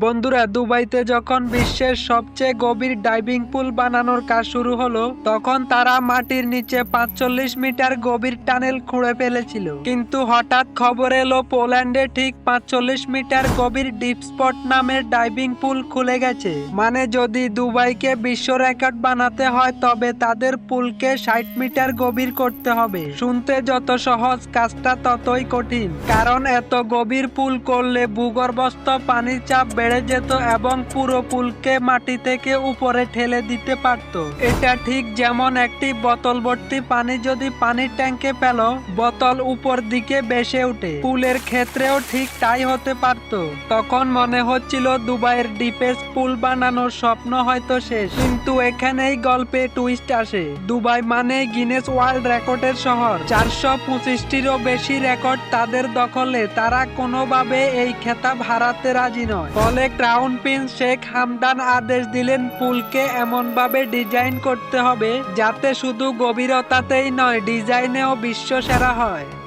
বন্ধুরা, দুবাইতে যখন বিশ্বের সবচেয়ে গভীর ডাইভিং পুল বানানোর কাজ শুরু হলো, তখন তারা মাটির নিচে পাঁচচল্লিশ মিটার গভীর টানেল খুঁড়ে ফেলেছিল। কিন্তু হঠাৎ খবর এলো, পোল্যান্ডে ঠিক পাঁচচল্লিশ মিটার গভীর ডিপ স্পট নামের ডাইভিং পুল খুলে গেছে। মানে যদি দুবাইকে বিশ্ব রেকর্ড বানাতে হয়, তবে তাদের পুলকে ষাট মিটার গভীর করতে হবে। শুনতে যত সহজ, কাজটা ততই কঠিন। কারণ এত গভীর পুল করলে ভূগর্ভস্থ পানির চাপ বেড়ে যেত এবং পুরো পুলকে মাটি থেকে উপরে ঠেলে দিতে পারত। এটা ঠিক যেমন একটি বোতল ভর্তি পানি যদি পানির ট্যাঙ্কে পেল বোতল উপর দিকে বেসে ওঠে। পুলের ক্ষেত্রেও ঠিক তাই হতে পারত। তখন মনে হচ্ছিল দুবাইয়ের ডিপেস্ট পুল বানানোর স্বপ্ন হয়তো শেষ। কিন্তু এখানেই গল্পে টুইস্ট আসে। দুবাই মানে গিনেস ওয়ার্ল্ড রেকর্ডের শহর। চারশো পঁচিশটিরও বেশি রেকর্ড তাদের দখলে। তারা কোনোভাবে এই খেতাব হারাতে রাজি নয়। ফলে ক্রাউন প্রিন্স শেখ হামদান আদেশ দিলেন পুলকে এমনভাবে ডিজাইন করতে হবে যাতে শুধু গভীরতাতেই নয়, ডিজাইনেও বিশ্ব সেরা হয়।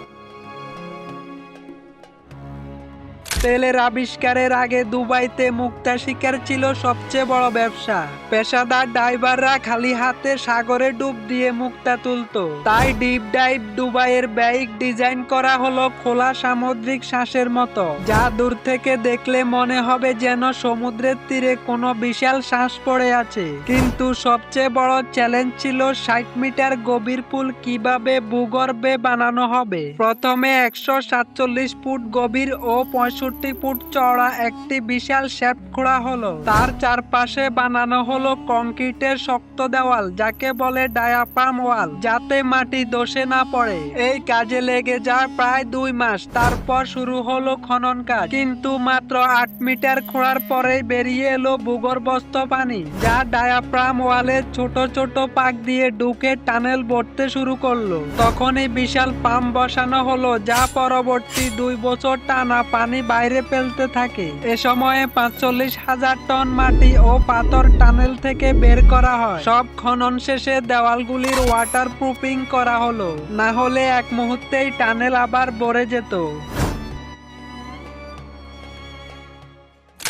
তেলের আবিষ্কারের আগে দুবাইতে মুক্তা শিকার ছিল সবচেয়ে বড় ব্যবসা। পেশাদার ডাইভাররা খালি হাতে সাগরে ডুব দিয়ে মুক্তা তুলতো। তাই ডিপ ডাইভ দুবাইয়ের বাইক ডিজাইন করা হলো খোলা সামুদ্রিক শ্বাসের মতো। যা দূর থেকে দেখলে মনে হবে যেন সমুদ্রের তীরে কোনো বিশাল শ্বাস পড়ে আছে। কিন্তু সবচেয়ে বড় চ্যালেঞ্জ ছিল ষাট মিটার গভীর পুল কীভাবে ভূগর্ভে বানানো হবে। প্রথমে একশো সাতচল্লিশ ফুট গভীর ও পঁয়ষট্টি ফুট চওড়া একটি বিশাল শেপ খোঁড়া হলো। তার চারপাশে বানানো হলো কংক্রিটের শক্ত দেওয়াল, যাকে বলে ডায়াফ্রাম ওয়াল, যাতে মাটি দোষে না পড়ে। এই কাজে লেগে যায় প্রায় দুই মাস। তারপর শুরু হলো খনন কাজ। কিন্তু মাত্র আট মিটার খোঁড়ার পরেই বেরিয়ে এলো ভূগর্ভস্থ পানি, যা ডায়াফ্রাম ওয়ালের ছোট ছোট পাক দিয়ে ঢুকে টানেল ভরতে শুরু করল। তখনই বিশাল পাম্প বসানো হলো, যা পরবর্তী দুই বছর টানা পানি বাইরে ফেলতে থাকে। এ সময়ে পাঁচচল্লিশ হাজার টন মাটি ও পাথর টানেল থেকে বের করা হয়। সব খনন শেষে দেওয়ালগুলির ওয়াটার প্রুফিং করা হলো। না হলে এক মুহূর্তেই টানেল আবার ভরে যেত।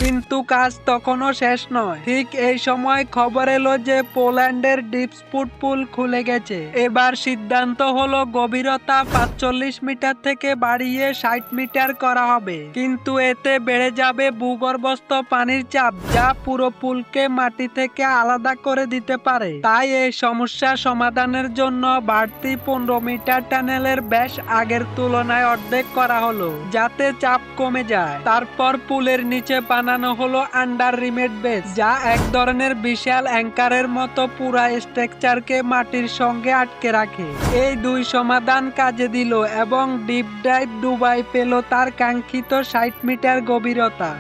কিন্তু কাজ তখনও শেষ নয়। ঠিক এই সময় খবর এলো যে পোল্যান্ডের ডিপস্পুট পুল খুলে গেছে। এবার সিদ্ধান্ত হলো গভীরতা পাঁচচল্লিশ মিটার থেকে বাড়িয়ে ষাট মিটার করা হবে। কিন্তু এতে বেড়ে যাবে ভূগর্ভস্থ পানির চাপ, যা পুরো পুলকে মাটি থেকে আলাদা করে দিতে পারে। তাই এই সমস্যা সমাধানের জন্য বাড়তি পনেরো মিটার টানেলের ব্যাস আগের তুলনায় অর্ধেক করা হলো, যাতে চাপ কমে যায়। তারপর পুলের নিচে বানানো হলো আন্ডার রিমেড বেস যা এক ধরনের বিশাল অ্যাঙ্কারের মতো পুরা স্ট্রাকচারকে মাটির সঙ্গে আটকে রাখে। এই দুই সমাধান কাজে দিল এবং ডিপ ডাইভ ডুবাই পেল তার কাঙ্ক্ষিত ষাট মিটার গভীরতা।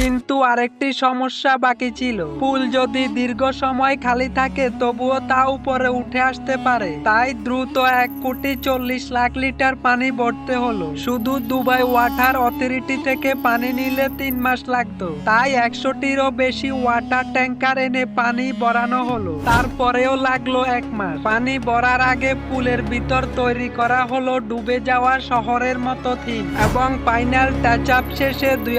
কিন্তু আরেকটি সমস্যা বাকি ছিল। পুল যদি দীর্ঘ সময় খালি থাকে, তবুও তা উপরে উঠে আসতে পারে। তাই দ্রুত এক কোটি চল্লিশ লাখ লিটার পানি ভরতে হলো। শুধু দুবাই ওয়াটার অথরিটি থেকে পানি নিলে তিন মাস লাগতো। তাই একশোটিরও বেশি ওয়াটার ট্যাঙ্কার এনে পানি ভরানো হলো। তারপরেও লাগল এক মাস। পানি ভরার আগে পুলের ভিতর তৈরি করা হলো ডুবে যাওয়া শহরের মতো থিম। এবং ফাইনাল টাচ আপ শেষে দুই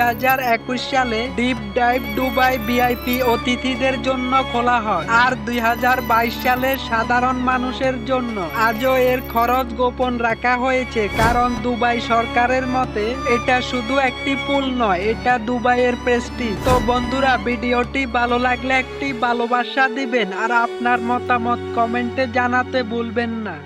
সালে ডিপ ডাইভ দুবাই ভিআইপি অতিথিদের জন্য খোলা হয়। আর দুই সালে সাধারণ মানুষের জন্য। আজও এর খরচ গোপন রাখা হয়েছে, কারণ দুবাই সরকারের মতে এটা শুধু একটি পুল নয়, এটা দুবাইয়ের প্রেস্টিজ তো বন্ধুরা, ভিডিওটি ভালো লাগলে একটি ভালোবাসা দিবেন, আর আপনার মতামত কমেন্টে জানাতে ভুলবেন না।